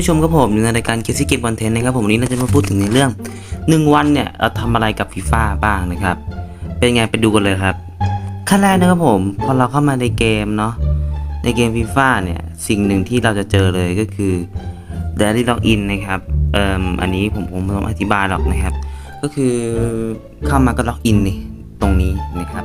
ผู้ชมครับผมในรายการ k ค s เกมคอนเทนต์นะครับผมวันนี้เราจะมาพูดถึงในเรื่อง 1 วันเนี่ยเราทำอะไรกับฟีฟ่าบ้างนะครับ เป็นไงไปดูกันเลยครับขั้นแรกนะครับผมพอเราเข้ามาในเกมเนาะในเกมฟีฟ่าเนี่ยสิ่งหนึ่งที่เราจะเจอเลยก็คือ Daily Login นะครับเอ่มอันนี้ผมผมไม่ต้องอธิบายหรอกนะครับ ก็คือเข้ามาก็ล็อกอินนี่ตรงนี้นะครับ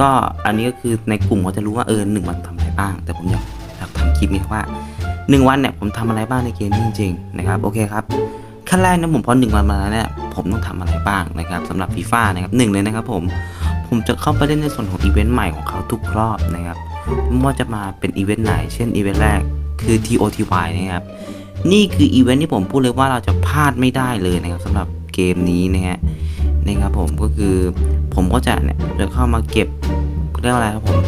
ก็อันนี้ก็คือในกลุ่มเขาจะรู้ว่าเออหนึ่งวันทำอะไรบ้าง แต่ผมอยากอยากทำคลิปนี้ว่า หนึ่งวันเนี่ยผมทำอะไรบ้างในเกมนี้จริงๆนะครับโอเคครับขั้นแรกนะผมพอหนึ่งวันมาแล้วเนี่ยผมต้องทำอะไรบ้างนะครับสำหรับฟีฟ่านะครับหนึ่งเลยนะครับผมผมจะเข้าไปเล่นในส่วนของอีเวนต์ใหม่ของเขาทุกรอบนะครับไม่ว่าจะมาเป็นอีเวนต์ไหน เช่นอีเวนต์แรกคือ TOTY นะครับนี่คืออีเวนต์ที่ผมพูดเลยว่าเราจะพลาดไม่ได้เลยนะครับสำหรับเกมนี้นะฮะนะครับผมก็คือผมก็จะเนี่ยจะเข้ามาเก็บเรียกว่าอะไรครับผม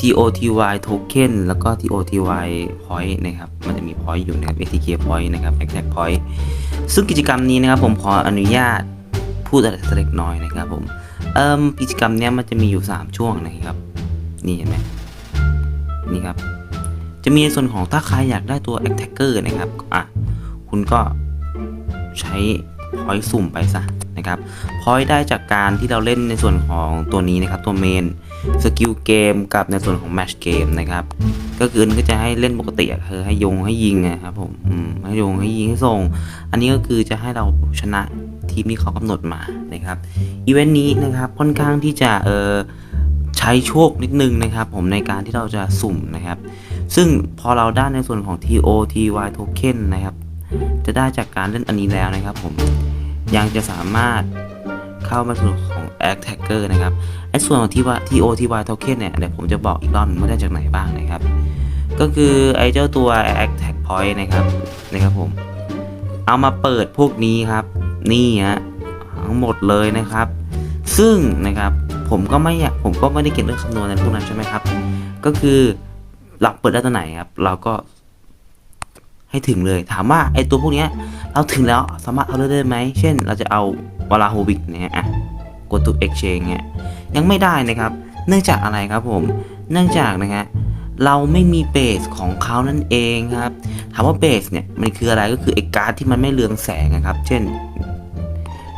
TOTY token แล้วก็ TOTY point นะครับ มันจะมี point อยู่นะครับ ATK point นะครับ exact point ซึ่งกิจกรรมนี้นะครับผมขออนุญาตพูดอะไรสักเล็กน้อยนะครับผมเอ่มกิจกรรมเนี้ยมันจะมีอยู่ 3 ช่วงนะครับ นี่เห็นไหมนี่ครับ จะมีในส่วนของถ้าใครอยากได้ตัว attacker นะครับอะคุณก็ใช้ point สุ่มไปซะนะครับพอยได้จากการที่เราเล่นในส่วนของตัวนี้นะครับ ตัวเมน สกิลเกมกับในส่วนของแมชเกมนะครับ ก็คือก็จะให้เล่นปกติอะคือให้ยงให้ยิงนะครับผมให้ยงให้ยิงให้ส่ง อันนี้ก็คือจะให้เราชนะทีมที่เขากำหนดมานะครับอีเวนต์นี้นะครับค่อนข้างที่จะเออใช้โชคนิดนึงนะครับ ผมในการที่เราจะสุ่มนะครับ ซึ่งพอเราได้ในส่วนของ TOTY token นะครับ จะได้จากการเล่นอันนี้แล้วนะครับผมยังจะสามารถ เข้ามาสู่ของ Attacker นะครับไอ้ส่วนของที่ว่า TOTY token เนี่ยเดี๋ยวผมจะบอกอีกรอบหนึงว่าได้จากไหนบ้างนะครับ ก็คือไอ้เจ้าตัว Attack Point นะครับนะครับผม เอามาเปิดพวกนี้ครับ นี่ฮะทั้งหมดเลยนะครับ ซึ่งนะครับผมก็ไม่อยากผมก็ไม่ได้เก่งเรื่องคำนวณในพวกนั้นใช่ไหมครับ ก็คือเราเปิดได้ตัวไหนครับ เราก็ ให้ถึงเลย ถามว่าไอตัวพวกนี้เราถึงแล้วสามารถเอาได้ไหม เช่น เราจะเอาวลาโฮวิกเนี่ยอะกดตัว exchange เนี่ยยังไม่ได้นะครับ เนื่องจากอะไรครับผม เนื่องจากนะฮะเราไม่มีเบสของเขานั่นเองครับ ถามว่าเบสเนี่ยมันคืออะไรก็คือไอ้การ์ดที่มันไม่เรืองแสงนะครับ เช่น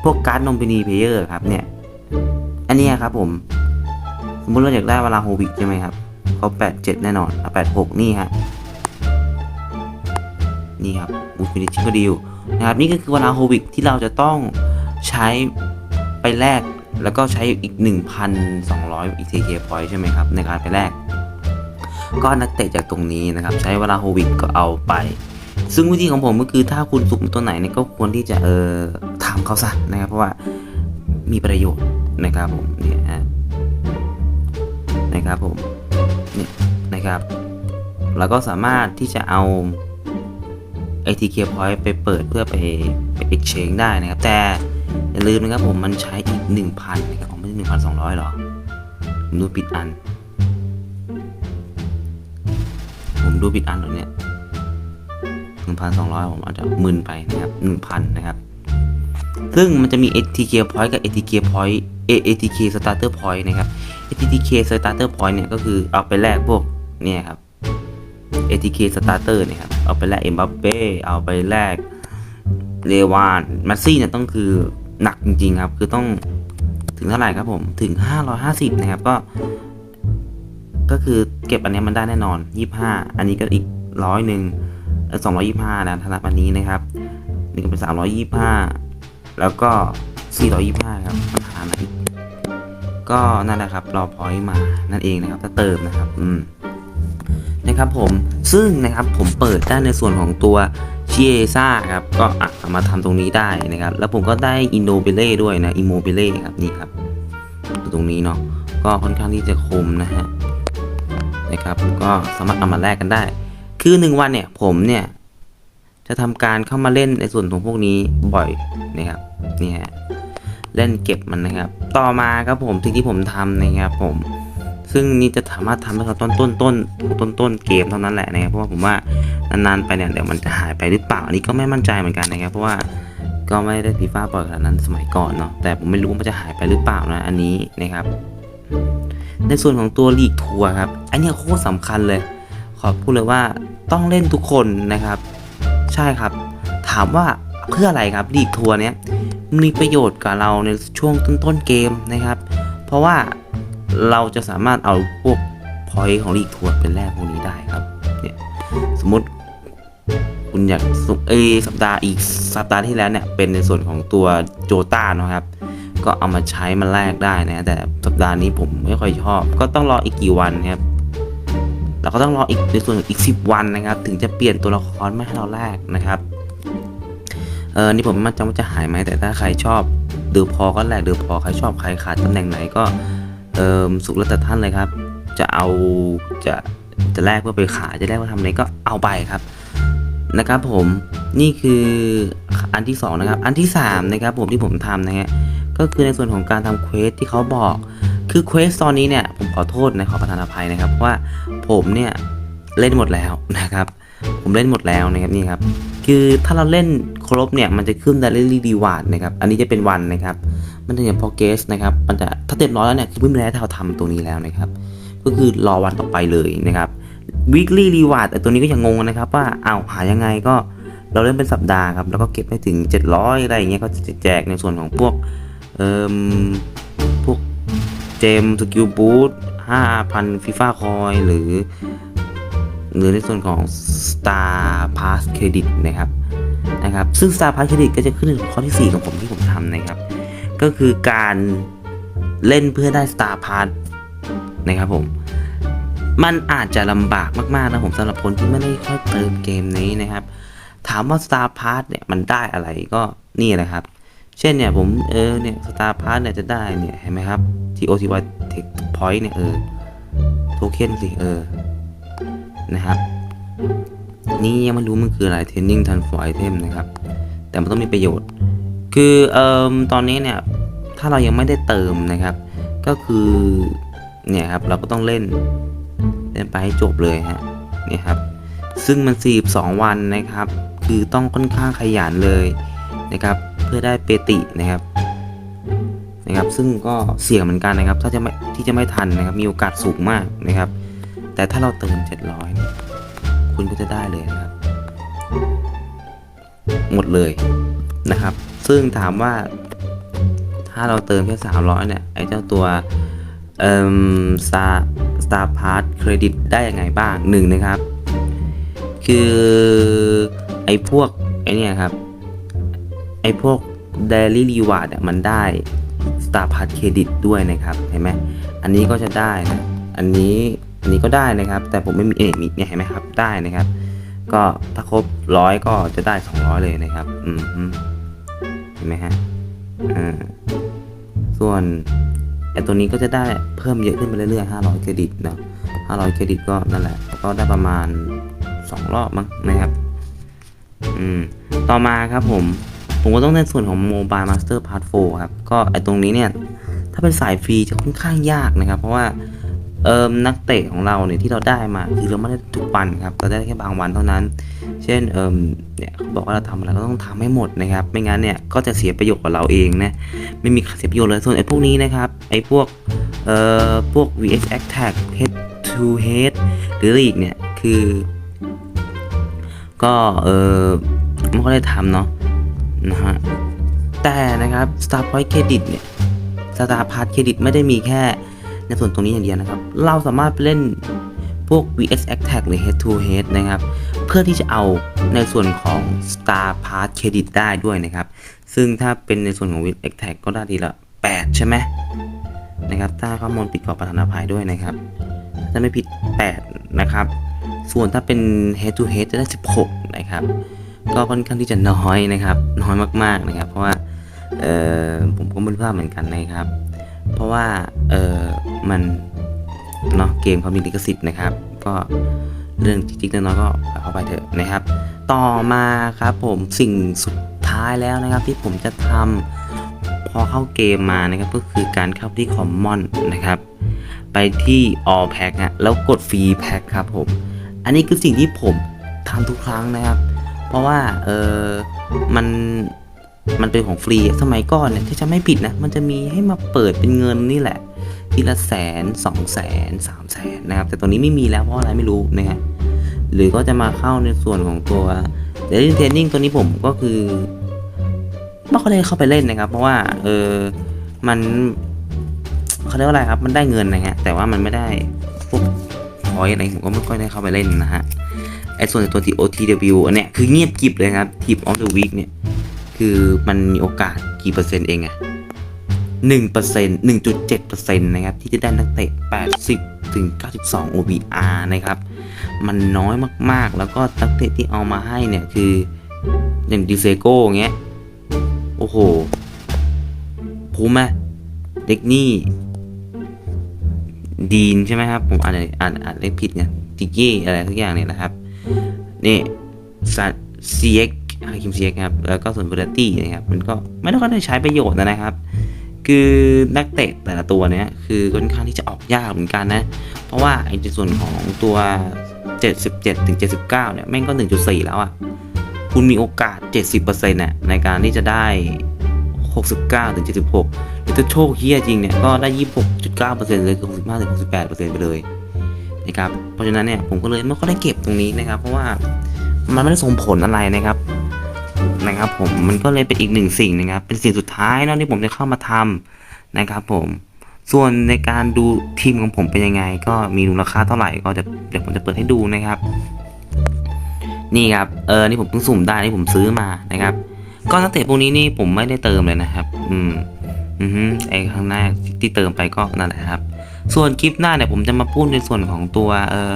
พวกการ์ดนอมบินีเพเยอร์ครับเนี่ย อันนี้ครับผม สมมติเราอยากได้เวลาโฮวิกใช่ไหมครับเขา87 แน่นอนเอา86 นี่ฮะ นี่ครับบูฟินิชิก็ดีลนะครับนี่ก็คือวลาโฮวิกที่เราจะต้องใช้ไปแลกแล้วก็ใช้อีก 1,200 ETK point ใช่ไหมครับ ในการไปแลกก็นักเตะจากตรงนี้นะครับ ใช้เวลาโฮวิกก็เอาไป ซึ่งวิธีของผมก็คือถ้าคุณสุ่มตัวไหนเนี่ยก็ควรที่จะเออทำเขาซะนะครับ เพราะว่ามีประโยชน์นะครับผมเนี่ยนะครับผมเนี่ยนะครับ แล้วก็สามารถที่จะเอา ATK point ไปเปิดเพื่อไปไป exchange ได้นะครับ แต่อย่าลืมนะครับผมมันใช้อีก 1,000นะครับอ๋อไม่ใช่1,200หรอผมดูปิดอัน ผมดูปิดอันตรงเนี้ย1,200 ผมอาจจะมึนไปนะครับ1,000 นะครับ ซึ่งมันจะมี ATK point กับ ATK point ATK starter point นะครับ ATK starter point เนี่ยก็คือเอาไปแลกพวกเนี่ยครับ ATK starter เนี่ยครับ เอาไปแลกเอ็มบัปเป้เอาไปแลกเลวานมัสซี่เนี่ยต้องคือหนักจริงๆครับ คือต้องถึงเท่าไหร่ครับผมถึง 550 นะครับก็ ก็คือเก็บอันนี้มันได้แน่นอน 25 อันนี้ก็อีกร้อยหนึ่งสองร้อยยี่ห้านะถ้านับอันนี้นะครับนี่ก็เป็น325แล้วก็425ครับปัญหาไหนก็นั่นแหละครับรอพอยต์มานั่นเองนะครับ ถ้าเติมนะครับ อืม นะครับผมซึ่งนะครับผมเปิดได้ในส่วนของตัวเชียซ่าครับก็เอามาทำตรงนี้ได้นะครับ แล้วผมก็ได้อินโนเบเล่ด้วยนะอิโมเบเล่ครับนี่ครับตรงนี้เนาะก็ค่อนข้างที่จะคมนะฮะนะครับก็สามารถเอามาแลกกันได้ คือหนึ่งวันเนี่ยผมเนี่ยจะทำการเข้ามาเล่นในส่วนของพวกนี้บ่อยนะครับนี่ฮะเล่นเก็บมันนะครับ ต่อมาครับผมสิ่งที่ผมทำนะครับผม ซึ่งนี่จะสามารถทำให้เขาต้นต้นต้นต้นต้นเกมเท่านั้นแหละนะครับเพราะว่าผมว่านานๆไปเนี่ยเดี๋ยวมันจะหายไปหรือเปล่าอันนี้ก็ไม่มั่นใจเหมือนกันนะครับเพราะว่าก็ไม่ได้ฟีฟ่าปล่อยขนาดนั้นสมัยก่อนเนาะแต่ผมไม่รู้ว่ามันจะหายไปหรือเปล่านะอันนี้นะครับ ในส่วนของตัวลีกทัวร์ครับอันนี้โคตรสำคัญเลย ขอพูดเลยว่าต้องเล่นทุกคนนะครับ ใช่ครับ ถามว่าเพื่ออะไรครับลีกทัวร์เนี้ยมีประโยชน์กับเราในช่วงต้นๆเกมนะครับ เพราะว่า เราจะสามารถเอาพวกพอยต์ของลีกทัวร์เป็นแรกพวกนี้ได้ครับเนี่ยสมมติคุณอยากสุเอสัปดาห์อีกสัปดาห์ที่แล้วเนี่ยเป็นในส่วนของตัวโจต้านะครับ ก็เอามาใช้มาแลกได้นะแต่สัปดาห์นี้ผมไม่ค่อยชอบ ก็ต้องรออีกกี่วันครับเราก็ต้องรออีกในส่วนอีก 10 วันนะครับ ถึงจะเปลี่ยนตัวละครมาให้เราแลกนะครับเออนี่ผมไม่มั่นใจว่าจะหายไหมแต่ถ้าใครชอบเดือพอก็แลกเดือพอใครชอบใครขาดตำแหน่งไหนก็ เออสุขแล้วแต่ท่านเลยครับ จะเอาจะจะแลกเพื่อไปขายจะแลกเพื่อทำอะไรก็เอาไปครับนะครับผมนี่คืออันที่สองนะครับอันที่สามนะครับผมที่ผมทำนะฮะก็คือในส่วนของการทำเควสที่เขาบอกคือเควสตอนนี้เนี่ยผมขอโทษนะขอประทานอภัยนะครับเพราะว่าผมเนี่ยเล่นหมดแล้วนะครับ ผมเล่นหมดแล้วนะครับนี่ครับคือถ้าเราเล่นครบเนี่ยมันจะขึ้น daily reward นะครับอันนี้จะเป็นวันนะครับ มันจะอย่าง progress นะครับ มันจะถ้าเต็มร้อยแล้วเนี่ยคือไม่มีอะไรให้เราทำตรงนี้แล้วนะครับ ก็คือรอวันต่อไปเลยนะครับ weekly reward แต่ตัวนี้ก็ยังงงนะครับ ว่าเอาหายังไงก็เราเล่นเป็นสัปดาห์ครับ แล้วก็เก็บให้ถึง 700 อะไรอย่างเงี้ยก็จะแจกในส่วนของพวกเอ่มพวกเจมสกิลบูท5,000ฟีฟ่าคอยหรือ หรือในส่วนของ Star Pass Credit นะครับนะครับ ซึ่ง Star Pass Credit ก็จะขึ้นในข้อที่ 4 ของผมที่ผมทำนะครับ ก็คือการเล่นเพื่อได้ Star Pass นะครับผม มันอาจจะลำบากมากๆนะผมสำหรับคนที่ไม่ได้ค่อยเติมเกมนี้นะครับ ถามว่า Star Pass เนี่ยมันได้อะไรก็นี่แหละครับ เช่นเนี่ยผมเออเนี่ย Star Pass เนี่ยจะได้เนี่ยเห็นไหมครับ TOTY Tech Point เนี่ยเออโทเค็นสิเออนะครับ นี่ยังไม่รู้มันคืออะไร Training Transfer Item นะครับ แต่มันต้องมีประโยชน์ คือเอ่อตอนนี้เนี่ยถ้าเรายังไม่ได้เติมนะครับ ก็คือเนี่ยครับเราก็ต้องเล่นเล่นไปให้จบเลยฮะนี่ครับ ซึ่งมัน 42 วันนะครับ คือต้องค่อนข้างขยันเลยนะครับ เพื่อได้เปตินะครับนะครับ ซึ่งก็เสี่ยงเหมือนกันนะครับ ถ้าจะไม่ที่จะไม่ทันนะครับ มีโอกาสสูงมากนะครับ แต่ถ้าเราเติม 700เนี่ยคุณก็จะได้เลยนะครับ หมดเลยนะครับ ซึ่งถามว่า ถ้าเราเติมแค่ 300 เนี่ย ไอ้เจ้าตัวเอ่อ Star Star Pass Credit ได้ยังไงบ้างหนึ่งนะครับ คือไอ้พวก ไอ้เนี่ยครับ ไอ้พวก Daily Reward อะมันได้ Star Pass Credit ด้วยนะครับ เห็นไหมอันนี้ก็จะได้นะอันนี้อันนี้ก็ได้นะครับ แต่ผมไม่มีเอมีเนี่ยเห็นไหมครับได้นะครับ ก็ถ้าครบร้อยก็จะได้ 200 เลยนะครับ อืม ห็นไหมฮะอ่าส่วนไอ้ตัวนี้ก็จะได้เพิ่มเยอะขึ้นไปเรื่อยๆ500 เครดิตเนาะ500 เครดิตก็นั่นแหละ ก็ได้ประมาณ 2 รอบมั้งนะครับอืมต่อมาครับผม ผมก็ต้องในส่วนของ Mobile Master Part 4 ครับ ก็ไอ้ตรงนี้เนี่ย ถ้าเป็นสายฟรีจะค่อนข้างยากนะครับ เพราะว่า เอิมนักเตะของเราเนี่ยที่เราได้มาคือเราไม่ได้ทุกวันครับเราได้แค่บางวันเท่านั้น เช่นเอิมเนี่ยเขาบอกว่าเราทำอะไรก็ต้องทำให้หมดนะครับ ไม่งั้นเนี่ยก็จะเสียประโยชน์กับเราเองนะไม่มีเสียประโยชน์เลยส่วนไอ้พวกนี้นะครับไอ้พวกเอ่อพวก VX Attack Head to Head หรืออีกเนี่ยคือ ก็เออไม่ค่อยได้ทำเนาะนะฮะแต่นะครับ Star Point Credit เนี่ย Star Pass Credit ไม่ได้มีแค่ ในส่วนตรงนี้อย่างเดียวนะครับ เราสามารถเล่นพวก VX Attack หรือ Head to Head นะครับ เพื่อที่จะเอาในส่วนของ Star Pass Credit ได้ด้วยนะครับ ซึ่งถ้าเป็นในส่วนของ VX Attack ก็ได้ทีละ 8 ใช่ไหมนะครับถ้าข้อมูลผิดขอประทานอภัยด้วยนะครับถ้าไม่ผิด 8 นะครับ ส่วนถ้าเป็น Head to Head จะได้ 16 นะครับ ก็ค่อนข้างที่จะน้อยนะครับ น้อยมากๆนะครับ เพราะว่าผมก็ไม่รู้ภาพเหมือนกันนะครับ ราะว่าเออมันเนาะเกมเขามีลิขสิทธิ์นะครับ ก็เรื่องจิ๊กๆน้อยๆก็เข้าไปเถอะนะครับ ต่อมาครับผมสิ่งสุดท้ายแล้วนะครับ ที่ผมจะทำพอเข้าเกมมานะครับก็คือการเข้าที่ Common นะครับ ไปที่ All Pack ฮะแล้วกดฟรีแพ็คครับผม อันนี้คือสิ่งที่ผมทำทุกครั้งนะครับ เพราะว่าเออมัน มันเป็นของฟรีสมัยก่อนเนี่ยถ้าจะไม่ผิดนะ มันจะมีให้มาเปิดเป็นเงินนี่แหละ ทีละแสนสองแสนสามแสนนะครับ แต่ตัวนี้ไม่มีแล้วเพราะอะไรไม่รู้นะฮะหรือก็จะมาเข้าในส่วนของตัวเดลิเทนนิ่งตัวนี้ผมก็คือไม่ค่อยได้เข้าไปเล่นนะครับ เพราะว่าเออมันเขาเรียกว่าอะไรครับ มันได้เงินนะฮะแต่ว่ามันไม่ได้พวกพอยอะไรผมก็ไม่ค่อยได้เข้าไปเล่นนะฮะไอ้ส่วนตัว TOTW อันเนี้ยคือเงียบกิบเลยครับทีมออฟเดอะวีคเนี่ย คือมันมีโอกาสกี่เปอร์เซ็นต์เองอะหนึ่งเปอร์เซ็นต์หนึ่งจุดเจ็ดเปอร์เซ็นต์นะครับ ที่จะได้นักเตะแปดสิบถึงเก้าสิบสอง OBR นะครับ มันน้อยมากๆ แล้วก็นักเตะที่เอามาให้เนี่ยคืออย่างดิเซโก้เงี้ย โอ้โหภูมไหมเด็กนี่ดีนใช่ไหมครับ ผมอ่านอ่านอ่านเลขผิดเนี่ยจิกี้อะไรทุกอย่างเนี่ยนะครับ นี่ซันซีเอ็ก คิมเซีเอ็กครับแล้วก็ส่วนเบอร์ตี้นะครับมันก็ไม่ได้ค่อยได้ใช้ประโยชน์นะครับ คือนักเตะแต่ละตัวเนี้ยคือค่อนข้างที่จะออกยากเหมือนกันนะ เพราะว่าไอ้ในส่วนของตัว 77ถึง79เนี่ยแม่งก็ 1.4 แล้วอะ่ะคุณมีโอกาส 70%น่ะในการที่จะได้ 69ถึง76หรือถ้าโชคเฮี้ยจริงเนี่ยก็ได้ 26.9%เลยคือ65ถึง68%ไปเลยนะครับเพราะฉะนั้นเนี่ยผมก็เลยไม่ค่อยได้เก็บตรงนี้นะครับ เพราะว่ามันไม่ได้ส่งผลอะไรนะครับ นะครับผมมันก็เลยเป็นอีกหนึ่งสิ่งนะครับเป็นสิ่งสุดท้ายนาะที่ผมจะเข้ามาทำนะครับผมส่วนในการดูทีมของผมเป็นยังไง ก็มีมูลค่าเท่าไหร่ก็จะเดี๋ยวผมจะเปิดให้ดูนะครับ นี่ครับเออนี่ผมเพิ่งสุ่มได้นี่ผมซื้อมานะครับ ก็นักเตะพวกนี้นี่ผมไม่ได้เติมเลยนะครับ อืมอือฮึไอข้างหน้าที่เติมไปก็นั่นแหละครับ ส่วนคลิปหน้าเนี่ยผมจะมาพูดในส่วนของตัวเออ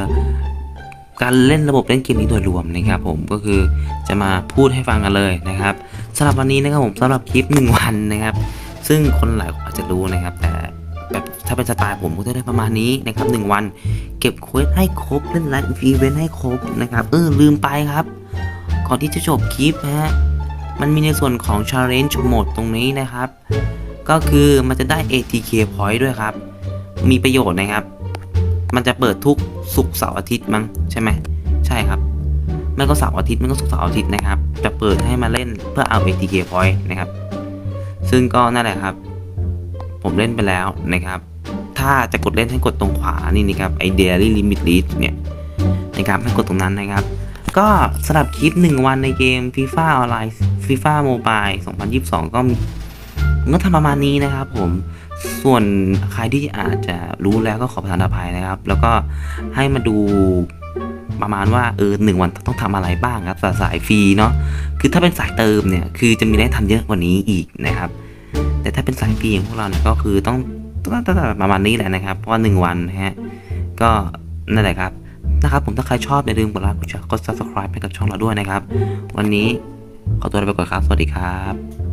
การเล่นระบบเล่นเกมนี้โดยรวมนะครับผมก็คือจะมาพูดให้ฟังกันเลยนะครับสำหรับวันนี้นะครับผมสำหรับคลิปหนึ่งวันนะครับ ซึ่งคนหลายคนอาจจะรู้นะครับ แต่แบบถ้าเป็นสไตล์ผมก็จะได้ประมาณนี้นะครับหนึ่งวัน เก็บเควสให้ครบเล่นไลฟ์อีเวนต์ให้ครบนะครับ เออลืมไปครับ ก่อนที่จะจบคลิปนะฮะมันมีในส่วนของ challenge mode ตรงนี้นะครับ ก็คือมันจะได้ ATK point ด้วยครับ มีประโยชน์นะครับ มันจะเปิดทุกศุกร์เสาร์อาทิตย์มั้งใช่ไหมใช่ครับไม่ก็เสาร์อาทิตย์ไม่ก็ศุกร์เสาร์อาทิตย์นะครับ จะเปิดให้มาเล่นเพื่อเอา ATK point นะครับ ซึ่งก็นั่นแหละครับ ผมเล่นไปแล้วนะครับ ถ้าจะกดเล่นให้กดตรงขวานี่นะครับไอ daily limit list เนี่ยนะครับให้กดตรงนั้นนะครับ ก็สำหรับคลิป 1 วันในเกม FIFA ออนไลน์ FIFA Mobile 2022 ก็มีผมก็ทำประมาณนี้นะครับผม ส่วนใครที่อาจจะรู้แล้วก็ขอประทานอภัยนะครับ แล้วก็ให้มาดูประมาณว่าเออหนึ่งวันต้องทำอะไรบ้างครับสายฟรีเนาะคือถ้าเป็นสายเติมเนี่ยคือจะมีได้ทำเยอะกว่านี้อีกนะครับ แต่ถ้าเป็นสายฟรีอย่างพวกเราเนี่ยก็คือต้องต้องต้องประมาณนี้แหละนะครับเพราะหนึ่งวันนะฮะก็นั่นแหละครับนะครับผมถ้าใครชอบอย่าลืมกดไลค์กดแชร์กด subscribe ให้กับช่องเราด้วยนะครับ วันนี้ขอตัวไปก่อนครับ สวัสดีครับ